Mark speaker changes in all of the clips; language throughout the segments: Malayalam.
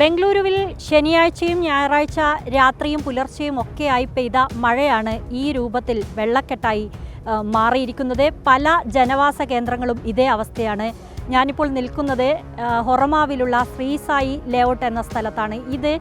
Speaker 1: ബംഗളൂരുവിൽ ശനിയാഴ്ചയും ഞായറാഴ്ച രാത്രിയും പുലർച്ചെയും ഒക്കെയായി പെയ്ത മഴയാണ് ഈ രൂപത്തിൽ വെള്ളക്കെട്ടായി മാറിയിരിക്കുന്നത്. പല ജനവാസ കേന്ദ്രങ്ങളും ഇതേ അവസ്ഥയാണ്. ഞാനിപ്പോൾ നിൽക്കുന്നത് ഹൊറമാവിലുള്ള ശ്രീസായി ലേഔട്ട് എന്ന സ്ഥലത്താണ്. ഇത്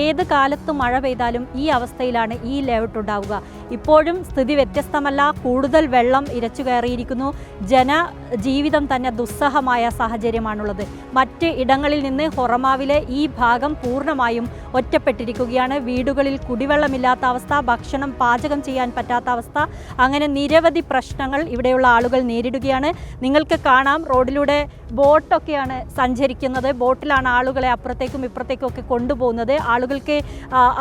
Speaker 1: ഏത് കാലത്ത് മഴ പെയ്താലും ഈ അവസ്ഥയിലാണ് ഈ ലേഔട്ട് ഉണ്ടാവുക. ഇപ്പോഴും സ്ഥിതി വ്യത്യസ്തമല്ല കൂടുതൽ വെള്ളം ഇരച്ചു കയറിയിരിക്കുന്നു. ജനജീവിതം തന്നെ ദുസ്സഹമായ സാഹചര്യമാണുള്ളത്. മറ്റ് ഇടങ്ങളിൽ നിന്ന് ഹൊറമാവിലെ ഈ ഭാഗം പൂർണമായും ഒറ്റപ്പെട്ടിരിക്കുകയാണ്. വീടുകളിൽ കുടിവെള്ളമില്ലാത്ത അവസ്ഥ ഭക്ഷണം പാചകം ചെയ്യാൻ പറ്റാത്ത അവസ്ഥ അങ്ങനെ നിരവധി പ്രശ്നങ്ങൾ ഇവിടെയുള്ള ആളുകൾ നേരിടുകയാണ്. നിങ്ങൾക്ക് കാണാം റോഡിലൂടെ ബോട്ടൊക്കെയാണ് സഞ്ചരിക്കുന്നത്. ബോട്ടിലാണ് ആളുകളെ അപ്പുറത്തേക്കും ഇപ്പുറത്തേക്കും ഒക്കെ കൊണ്ടുപോകുന്നത്. ആളുകൾക്ക്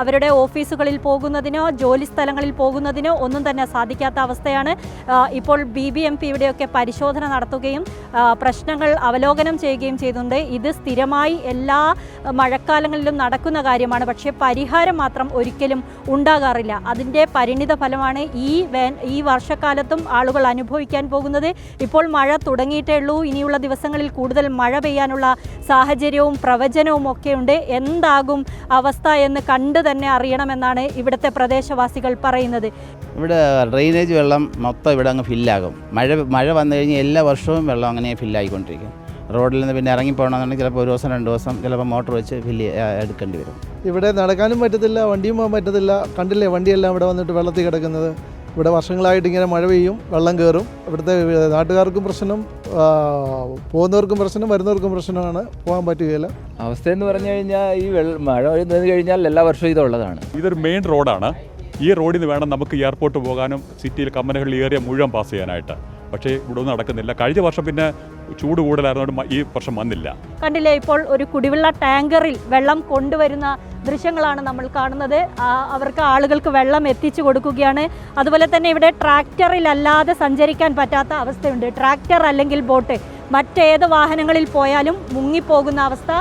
Speaker 1: അവരുടെ ഓഫീസുകളിൽ പോകുന്നതിനോ ജോലി സ്ഥലങ്ങളിൽ പോകുന്നതിനോ ഒന്നും തന്നെ സാധിക്കാത്ത അവസ്ഥയാണ്. ഇപ്പോൾ ബി ബി എം പി ഇവിടെയൊക്കെ പരിശോധന നടത്തുകയും പ്രശ്നങ്ങൾ അവലോകനം ചെയ്യുകയും ചെയ്തിട്ടുണ്ട്. ഇത് സ്ഥിരമായി എല്ലാ മഴക്കാലങ്ങളിലും നടക്കുന്ന കാര്യമാണ്. പക്ഷേ പരിഹാരം മാത്രം ഒരിക്കലും ഉണ്ടാകാറില്ല. അതിന്റെ പരിണിത ഫലമാണ് ഈ വേ ഈ വർഷക്കാലത്തും ആളുകൾ അനുഭവിക്കാൻ പോകുന്നത്. ഇപ്പോൾ മഴ തുടങ്ങിയിട്ടേ ഉള്ളൂ. ഇനിയുള്ള ദിവസങ്ങളിൽ കൂടുതൽ മഴ പെയ്യാനുള്ള സാഹചര്യവും പ്രവചനവും ഒക്കെ ഉണ്ട് എന്താകും അവസ്ഥ എന്ന് കണ്ടു തന്നെ അറിയണമെന്നാണ് ഇവിടുത്തെ പ്രദേശവാസികൾ പറയുന്നത്.
Speaker 2: ഇവിടെ ഡ്രെയിനേജ് വെള്ളം മൊത്തം ഇവിടെ അങ്ങ് ഫില്ലാകും. മഴ മഴ വന്നു കഴിഞ്ഞാൽ എല്ലാ വർഷവും വെള്ളം അങ്ങനെ ഫില്ലായിക്കൊണ്ടിരിക്കും. റോഡിൽ നിന്ന് പിന്നെ ഇറങ്ങി പോകണമെന്നുണ്ടെങ്കിൽ ചിലപ്പോൾ ഒരു ദിവസം രണ്ട് ദിവസം ചിലപ്പോൾ മോട്ടർ വെച്ച് ഫില്ല് എടുക്കേണ്ടി വരും.
Speaker 3: ഇവിടെ നടക്കാനും പറ്റത്തില്ല വണ്ടിയും പോകാൻ പറ്റത്തില്ല. കണ്ടില്ലേ വണ്ടിയെല്ലാം ഇവിടെ വന്നിട്ട് വെള്ളത്തിൽ കിടക്കുന്നത്? ഇവിടെ വർഷങ്ങളായിട്ട് ഇങ്ങനെ മഴ പെയ്യും വെള്ളം കയറും ഇവിടുത്തെ നാട്ടുകാർക്കും പ്രശ്നം പോകുന്നവർക്കും പ്രശ്നം വരുന്നവർക്കും പ്രശ്നമാണ് പോകാൻ പറ്റുകയില്ല.
Speaker 4: അവസ്ഥ എന്ന് പറഞ്ഞു കഴിഞ്ഞാൽ ഈ വെള്ള മഴ പെയ്യുന്നത് കഴിഞ്ഞാൽ എല്ലാ വർഷവും ഇതുള്ളതാണ്.
Speaker 5: ഇതൊരു മെയിൻ റോഡാണ് ഈ റോഡിൽ നിന്ന് വേണം നമുക്ക് എയർപോർട്ട് പോകാനും സിറ്റിയിൽ കമ്പനികളിൽ ഏറിയ മുഴുവൻ പാസ് ചെയ്യാനായിട്ട്. പക്ഷേ ഇവിടെ ഒന്നും നടക്കുന്നില്ല. കഴിഞ്ഞ വർഷം പിന്നെ ചൂട് കൂടുതലായിരുന്നു ഈ വർഷം വന്നില്ല.
Speaker 1: കണ്ടില്ലേ ഇപ്പോൾ ഒരു കുടിവെള്ള ടാങ്കറിൽ വെള്ളം കൊണ്ടുവരുന്ന ദൃശ്യങ്ങളാണ് നമ്മൾ കാണുന്നത്. അവർക്ക് ആളുകൾക്ക് വെള്ളം എത്തിച്ചു കൊടുക്കുകയാണ്. അതുപോലെ തന്നെ ഇവിടെ ട്രാക്ടറിലല്ലാതെ സഞ്ചരിക്കാൻ പറ്റാത്ത അവസ്ഥയുണ്ട്. ട്രാക്ടർ അല്ലെങ്കിൽ ബോട്ട് മറ്റേത് വാഹനങ്ങളിൽ പോയാലും മുങ്ങിപ്പോകുന്ന അവസ്ഥ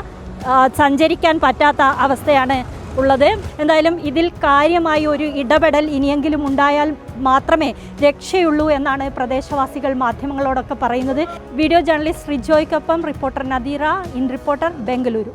Speaker 1: സഞ്ചരിക്കാൻ പറ്റാത്ത അവസ്ഥയാണ് ഉള്ളത്. എന്തായാലും ഇതിൽ കാര്യമായി ഒരു ഇടപെടൽ ഇനിയെങ്കിലും ഉണ്ടായാൽ മാത്രമേ രക്ഷയുള്ളൂ എന്നാണ് പ്രദേശവാസികൾ മാധ്യമങ്ങളോടൊക്കെ പറയുന്നത്. Video journalist റിജോയ്ക്കൊപ്പം reporter Nadeera in reporter Bengaluru.